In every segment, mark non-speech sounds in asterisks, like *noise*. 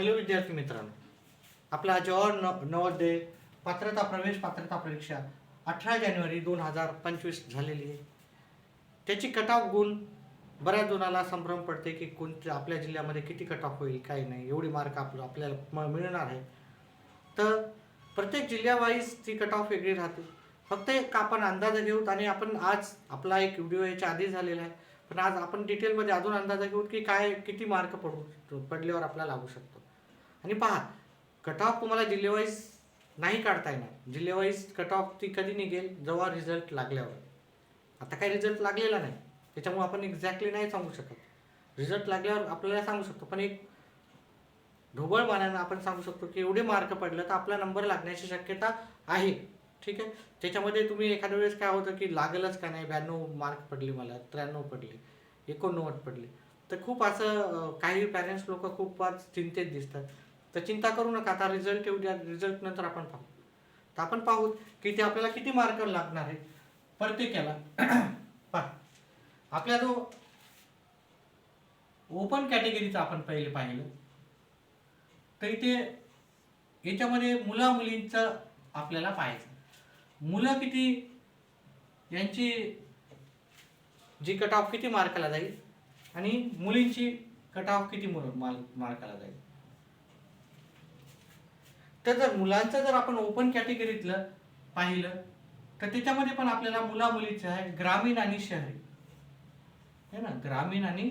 Hello विद्यार्थी मित्रांनो. आपला जवाहर न नवोदय पात्रता प्रवेश पात्रता परीक्षा अठरा जानेवारी दोन हजार पंचवीस झालेली आहे. त्याची कट ऑफ गुण बऱ्याच जणाला संभ्रम पडते की कोणत्या आपल्या जिल्ह्यामध्ये किती कट ऑफ होईल काही नाही. एवढी मार्क आपलं आपल्याला म- मिळणार आहे. तर प्रत्येक जिल्ह्यावाईज ती कट ऑफ वेगळी राहते. फक्त एक आपण अंदाज घेऊत आणि आपण आज आपला एक व्हिडिओ याच्या आधी झालेला आहे. पण आज आपण डिटेलमध्ये अजून अंदाज घेऊ की काय किती मार्क पडू पडल्यावर आपल्याला लागू शकतो. आणि पहा कट ऑफ तुम्हाला जिल्हेवाईज नाही काढता येणार. जिल्हेवाईज कट ऑफ ती कधी निघेल? जेव्हा रिझल्ट लागल्यावर. आता काही रिझल्ट लागलेला नाही. त्याच्यामुळे आपण एक्झॅक्टली नाही सांगू शकत. रिझल्ट लागल्यावर आपल्याला सांगू शकतो. पण एक ढोबळमानानं आपण सांगू शकतो की एवढे मार्क पडलं तर आपला नंबर लागण्याची शक्यता आहे. ठीक आहे? त्याच्यामध्ये तुम्ही एखाद्या वेळेस काय होतं की लागलच का नाही? ब्याण्णव मार्क पडले मला त्र्याण्णव पडले एकोणनव्वद पडले. तर खूप असं काही पॅरेंट्स लोक खूपच चिंतेत दिसतात. तर चिंता करू नका आता रिझल्ट येऊ द्या रिझल्ट नंतर आपण पाहू. तर आपण पाहू की ते आपल्याला किती मार्क लागणार आहे प्रत्येकाला *clears throat* पहा. आपल्या जो ओपन कॅटेगरीचा आपण पहिले पाहिलं तर इथे याच्यामध्ये मुला मुलींचं आपल्याला पाहायचं. मुलं किती यांची जी कट ऑफ किती मार्काला जाईल आणि मुलींची कट ऑफ किती मुल- माल- मार्काला जाईल. तर जर मुलांचं जर आपण ओपन कॅटेगरीतलं पाहिलं तर त्याच्यामध्ये पण आपल्याला मुला मुलीचं आहे ग्रामीण आणि शहरी. है ना ग्रामीण आणि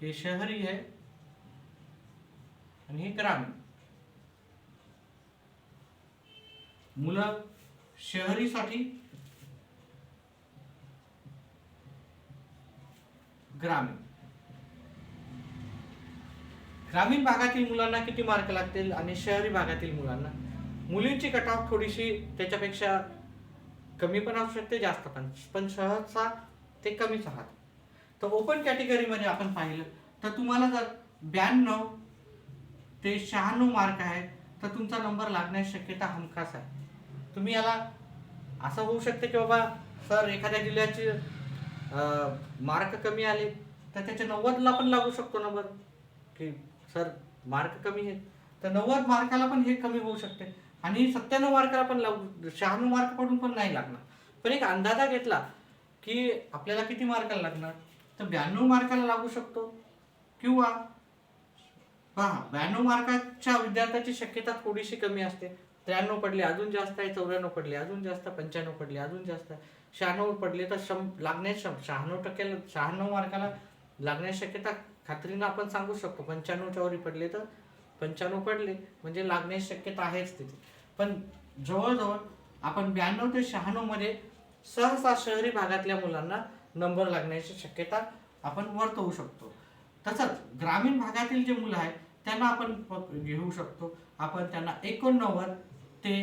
हे शहरी आहे आणि हे ग्रामीण. मुलं शहरीसाठी ग्रामीण. ग्रामीण भागातील मुलांना किती मार्क लागतील आणि शहरी भागातील मुलांना? मुलींची कट ऑफ थोडीशी त्याच्यापेक्षा कमी पण असू शकते जास्त पण. पण सहजचा ते कमीच राहत तर ओपन कॅटेगरीमध्ये आपण पाहिलं तर तुम्हाला जर ब्याण्णव ते शहाण्णव मार्क आहे तर तुमचा नंबर लागण्याची शक्यता हमखास आहे. तुम्ही याला असं होऊ शकते की बाबा सर एखाद्या जिल्ह्याचे मार्क कमी आले तर त्याच्या नव्वदला पण लागू शकतो नंबर की सर मार्क कमी आहेत. तर नव्वद मार्काला पण हे कमी होऊ शकते. आणि सत्त्याण्णव मार्काला पण लागू शहाण्णव मार्क पडून पण नाही लागणार. पण एक अंदाजा घेतला की आपल्याला किती मार्काला लागणार? तर ब्याण्णव मार्काला लागू शकतो. किंवा पहा ब्याण्णव मार्काच्या विद्यार्थ्याची शक्यता थोडीशी कमी असते. त्र्याण्णव पडले अजून जास्त आहे. चौऱ्याण्णव पडले अजून जास्त पंच्याण्णव पडले अजून जास्त आहे. शहाण्णव पडले तर शं लागण्याची शहाण्णव टक्क्याला शहाण्णव मार्काला लागण्याची शक्यता खात्रीनं आपण सांगू शकतो पंच्याण्णवच्या वरी पडले तर पंच्याण्णव पडले म्हणजे लागण्याची शक्यता आहेच तिथे. पण जवळजवळ आपण ब्याण्णव ते शहाण्णवमध्ये सहसा शहरी भागातल्या मुलांना नंबर लागण्याची शक्यता आपण वर्तवू शकतो. तसंच ग्रामीण भागातील जे मुलं आहेत त्यांना आपण घेऊ शकतो. आपण त्यांना एकोणनव्वद ते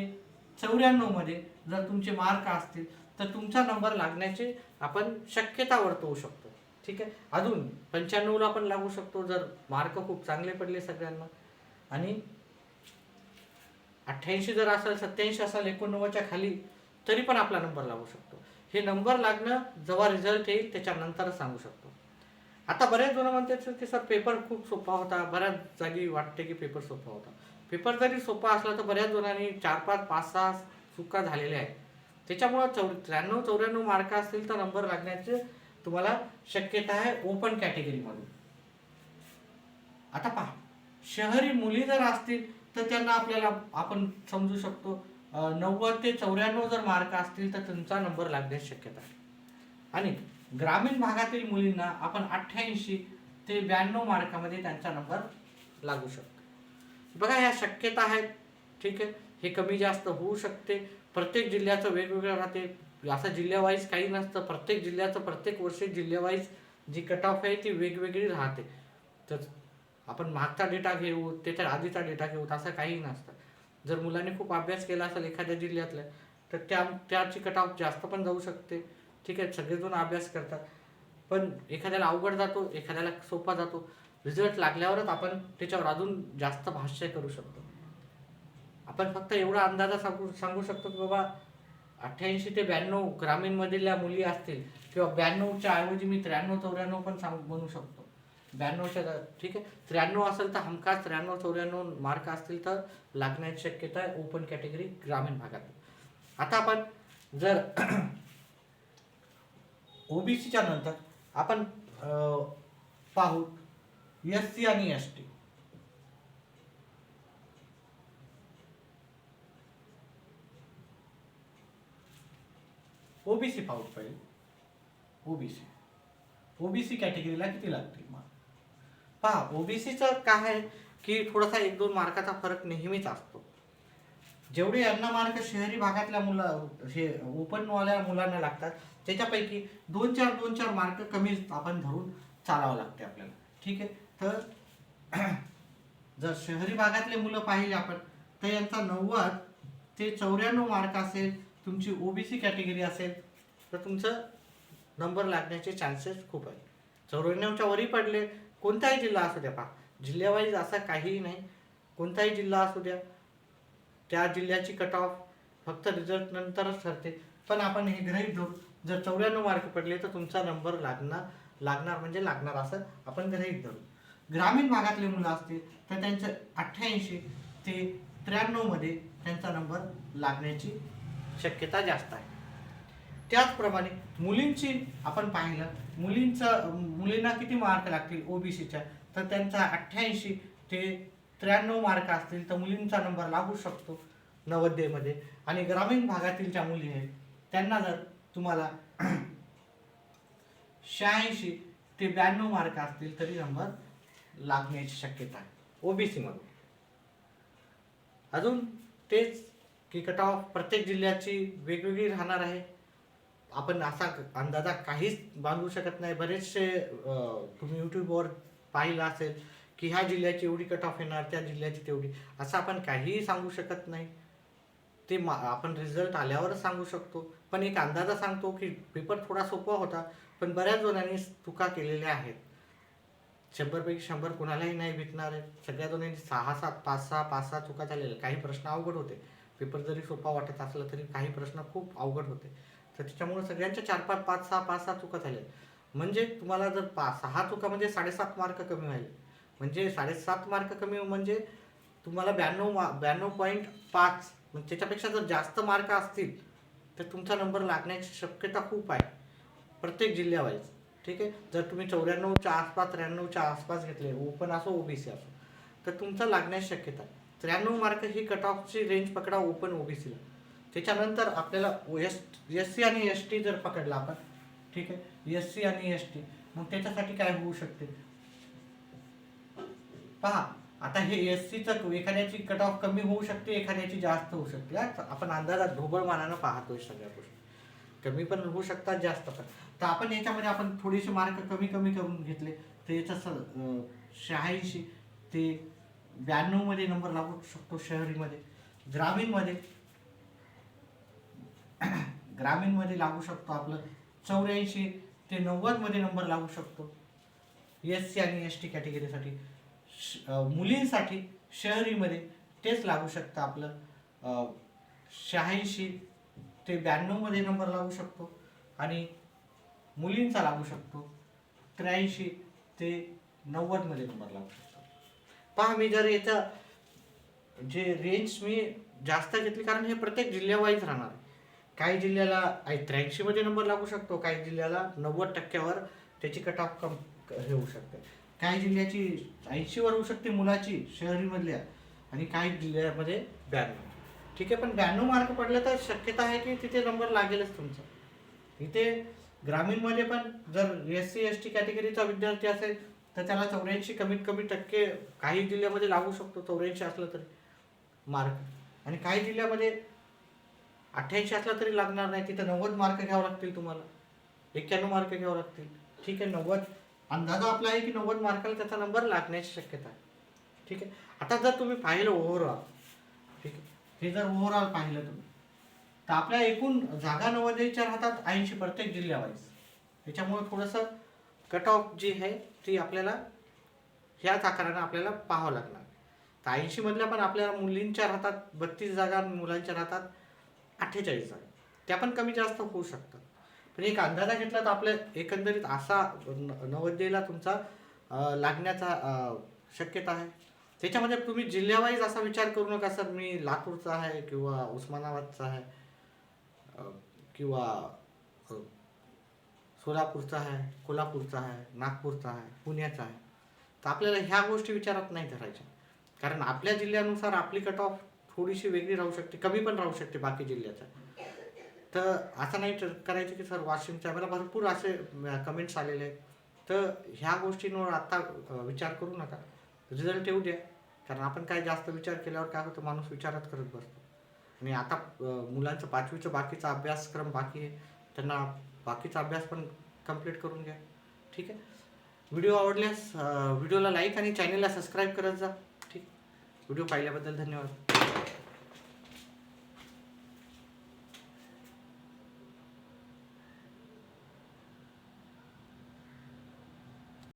चौऱ्याण्णवमध्ये जर तुमचे मार्क असतील तर तुमचा नंबर लागण्याची आपण शक्यता वर्तवू शकतो. ठीक आहे? अजून पंच्याण्णवला पण लागू शकतो जर मार्क खूप चांगले पडले सगळ्यांना. आणि अठ्ठ्याऐंशी जर असेल सत्याऐंशी असेल एकोणनव्वदच्या खाली तरी पण आपला नंबर लागू शकतो. हे नंबर लागणं जेव्हा रिझल्ट येईल त्याच्यानंतरच सांगू शकतो. आता बऱ्याच जण म्हणतात की सर पेपर खूप सोपा होता. बऱ्याच जागी वाटते की पेपर सोपा होता. पेपर जरी सोपा असला तर बऱ्याच जणांनी चार पाच पाच सहा चुका झालेल्या आहेत. त्याच्यामुळं चौ त्र्याण्णव चौऱ्याण्णव मार्क असतील तर नंबर लागण्याचे तुम्हाला शक्यता आहे ओपन कॅटेगरीमधून आता पहा शहरी मुली जर असतील तर त्यांना आपल्याला आपण समजू शकतो नव्वद ते चौऱ्याण्णव जर मार्क असतील तर तुमचा नंबर लागण्याची शक्यता आहे. आणि ग्रामीण भागातील मुलींना आपण अठ्ठ्याऐंशी ते ब्याण्णव मार्कामध्ये त्यांचा नंबर लागू शकतो. बघा ह्या शक्यता आहेत. ठीक आहे? हे कमी जास्त होऊ शकते. प्रत्येक जिल्ह्याचं वेगवेगळं राहते. असं जिल्ह्यावाईज काही नसतं. प्रत्येक जिल्ह्याचं प्रत्येक वर्षी जिल्ह्यावाईज जी कट ऑफ आहे ती वेगवेगळी राहते. तर आपण मागचा डेटा घेऊ त्याच्या आधीचा डेटा घेऊ असं काही नसतं. जर मुलांनी खूप अभ्यास केला असेल एखाद्या जिल्ह्यातल्या तर त्या त्याची कट ऑफ जास्त पण जाऊ शकते. ठीक आहे सगळेजण अभ्यास करतात. पण एखाद्याला अवघड जातो एखाद्याला सोपा जातो. रिझल्ट लागल्यावरच आपण त्याच्यावर अजून जास्त भाष्य करू शकतो. आपण फक्त एवढा अंदाजा सांगू सांगू शकतो की बाबा अठ्ठ्याऐंशी ते ब्याण्णव ग्रामीणमधल्या मुली असतील किंवा ब्याण्णवच्या ऐवजी मी त्र्याण्णव चौऱ्याण्णव पण सांग म्हणू शकतो. ब्याण्णवच्या ठीक आहे? त्र्याण्णव असेल तर हमखास त्र्याण्णव चौऱ्याण्णव मार्क असतील तर लागण्याची शक्यता आहे ओपन कॅटेगरी ग्रामीण भागात. आता आपण जर *clears throat* ओबीसीच्या नंतर आपण पाहू एस सी आणि एस टी ओबीसी पाहू पाहिजे ओबीसी ओबीसी कॅटेगरीला किती लागतील मार्क पहा ओबीसीचं काय आहे की थोडासा एक दोन मार्काचा फरक नेहमीच असतो. जेवढे यांना मार्क शहरी भागातल्या मुला हे ओपनवाल्या मुलांना लागतात त्याच्यापैकी दोन चार दोन चार मार्क कमी आपण धरून चालावं लागते आपल्याला. ठीक आहे? तर *clears throat* जर शहरी भागातले मुलं पाहिजे आपण तर यांचा नव्वद ते चौऱ्याण्णव मार्क असेल तुमची ओबीसी कॅटेगरी असेल तर तुमचं नंबर लागण्याचे चान्सेस खूप आहे चौऱ्याण्णवच्या वरी पडले कोणताही जिल्हा असू द्या पहा. जिल्ह्यावाईज असा काहीही नाही. कोणताही जिल्हा असू द्या. त्या जिल्ह्याची कट ऑफ फक्त रिझल्ट नंतरच ठरते. पण आपण हे गृहीत धरू जर चौऱ्याण्णव मार्क पडले तर तुमचा नंबर लागणार लागणार म्हणजे लागणार असं आपण गृहीत धरू. ग्रामीण भागातले मुलं असतील तर त्यांचं अठ्ठ्याऐंशी ते त्र्याण्णवमध्ये त्यांचा नंबर लागण्याची शक्यता जास्त आहे. त्याचप्रमाणे मुलींची आपण पाहिलं मुलींचं मुलींना किती मार्क लागतील ओबीसीच्या तर त्यांचा अठ्ठ्याऐंशी ते त्र्याण्णव मार्क असतील तर मुलींचा नंबर लागू शकतो नवोदयमध्ये आणि ग्रामीण भागातील ज्या मुली आहेत त्यांना जर तुम्हाला *clears throat* शहाऐंशी ते ब्याण्णव मार्क असतील तरी नंबर लागण्याची शक्यता आहे. ओ बी सीमध्ये अजून तेच की कट ऑफ प्रत्येक जिल्ह्याची वेगवेगळी राहणार आहे. आपण असा अंदाजा काहीच बांधू शकत नाही. बरेचसे तुम्ही यूट्यूबवर पाहिलं असेल की ह्या जिल्ह्याची एवढी कट ऑफ येणार त्या जिल्ह्याची तेवढी. असं आपण काहीही सांगू शकत नाही. ते मा आपण रिझल्ट आल्यावरच सांगू शकतो. पण एक अंदाजा सांगतो की पेपर थोडा सोपा होता पण बऱ्याच जणांनी चुका केलेल्या आहेत. शंभरपैकी शंभर कुणालाही नाही भेटणार आहे. सगळ्या जणांनी सहा सात पाच सहा पाच सहा चुका झालेल्या काही प्रश्न अवघड होते. पेपर जरी सोपा वाटत असला तरी काही प्रश्न खूप अवघड होते. तर त्याच्यामुळे सगळ्यांच्या चार पाच पाच सहा पाच सहा चुका झाल्या. म्हणजे तुम्हाला जर पाच सहा चुका म्हणजे साडेसात मार्क कमी व्हायला. म्हणजे साडेसात मार्क कमी म्हणजे तुम्हाला ब्याण्णव मा ब्याण्णव पॉईंट पाच म्हणजे त्याच्यापेक्षा जर जास्त मार्क असतील तर तुमचा नंबर लागण्याची शक्यता खूप आहे. प्रत्येक जिल्ह्यावाईज. ठीक आहे? जर तुम्ही चौऱ्याण्णवच्या आसपास त्र्याण्णवच्या आसपास घेतले ओपन असो ओबीसी असो तर तुमचा लागण्याची शक्यता आहे. त्र्याण्णव मार्क ही कट ऑफची रेंज पकडा ओपन ओबीसीला त्याच्यानंतर आपल्याला एस एस सी आणि एस टी जर पकडला आपण ठीक आहे? एस सी आणि एस टी मग त्याच्यासाठी काय होऊ शकते? पहा आता हे एस सीचं एखाद्याची कट ऑफ कमी होऊ शकते एखाद्याची जास्त होऊ शकते. आपण अंदाजात ढोबळ मानानं पाहतोय सगळ्या गोष्टी. कमी पण होऊ शकतात जास्त पण. तर आपण याच्यामध्ये आपण थोडेसे मार्क कमी कमी करून घेतले तर याचा शहाऐंशी ते ब्याण्णवमध्ये नंबर लागू शकतो शहरीमध्ये. ग्रामीणमध्ये. *clears throat* ग्रामीणमध्ये लागू शकतो आपलं. चौऱ्याऐंशी ते नव्वदमध्ये नंबर लागू शकतो. एस सी आणि एस टी कॅटेगरीसाठी श- मुलींसाठी शहरीमध्ये तेच लागू शकतं आपलं. शहाऐंशी ते ब्याण्णवमध्ये नंबर लागू शकतो. आणि मुलींचा लागू शकतो. त्र्याऐंशी ते नव्वदमध्ये नंबर लागू शकतो. पहा मी जर याचं जे रेंज मी जास्त घेतली कारण हे प्रत्येक जिल्ह्यावाईज राहणार आहे. काही जिल्ह्याला त्र्याऐंशीमध्ये नंबर लागू शकतो काही जिल्ह्याला नव्वद टक्क्यावर त्याची कट ऑफ कम हे होऊ शकते. काही जिल्ह्याची ऐंशीवर होऊ शकते मुलाची शहरीमधल्या आणि काही जिल्ह्यामध्ये ब्याण्णव. ठीक आहे पण ब्याण्णव मार्क पडले तर शक्यता आहे की तिथे नंबर लागेलच तुमचा. इथे ग्रामीणमध्ये पण जर एस सी एस टी कॅटेगरीचा विद्यार्थी असेल तर त्याला चौऱ्याऐंशी कमीत कमी टक्के काही जिल्ह्यामध्ये लागू शकतो चौऱ्याऐंशी असलं तरी मार्क. आणि काही जिल्ह्यामध्ये अठ्ठ्याऐंशी असला तरी लागणार नाही तिथं नव्वद मार्क घ्यावं लागतील तुम्हाला. एक्क्याण्णव मार्क घ्यावं लागतील. ठीक आहे नव्वद. अंदाजा आपला आहे की नव्वद मार्काला त्याचा नंबर लागण्याची शक्यता आहे. ठीक आहे? आता जर तुम्ही पाहिलं ओव्हरऑल ठीक आहे? हे जर ओव्हरऑल पाहिलं तुम्ही तर आपल्या एकूण जागा नवोदयच्या राहतात ऐंशी प्रत्येक जिल्ह्यावाईज. त्याच्यामुळे थोडंसं कट ऑफ जी आहे ती आपल्याला ह्याच आकारानं आपल्याला पाहावं लागणार. तर ऐंशीमधल्या पण आपल्या मुलींच्या राहतात बत्तीस जागा आणि मुलांच्या राहतात अठ्ठेचाळीस जागा. त्या पण कमी जास्त होऊ शकतात. पण एक अंदाजा घेतला तर आपल्या एकंदरीत असा न- नवोदयला तुमचा लागण्याचा शक्यता आहे. त्याच्यामध्ये तुम्ही जिल्ह्यावाईज असा विचार करू नका सर मी लातूरचा आहे किंवा उस्मानाबादचा आहे किंवा सोलापूरचा आहे कोल्हापूरचा आहे नागपूरचा आहे पुण्याचा आहे. तर आपल्याला ह्या गोष्टी विचारात नाही धरायच्या. कारण आपल्या जिल्ह्यानुसार आपली कट ऑफ थोडीशी वेगळी राहू शकते कमी पण राहू शकते बाकी जिल्ह्याच्या तर असं नाही तर करायचं की सर वाशिमच्या मला भरपूर असे कमेंट्स आलेले आहेत. तर ह्या गोष्टींवर आता विचार करू नका. रिझल्ट येऊ द्या. कारण आपण काय जास्त विचार केल्यावर काय होतं माणूस विचारात करत बसतो. आणि आता मुलांचं पाचवीचं बाकीचा अभ्यासक्रम बाकी आहे. त्यांना बाकीचा अभ्यास पण कंप्लीट करून घ्या. ठीक आहे? व्हिडिओ आवडल्यास व्हिडिओला लाईक आणि चॅनलला सबस्क्राईब करत जा. ठीक? व्हिडिओ पाहिल्याबद्दल धन्यवाद.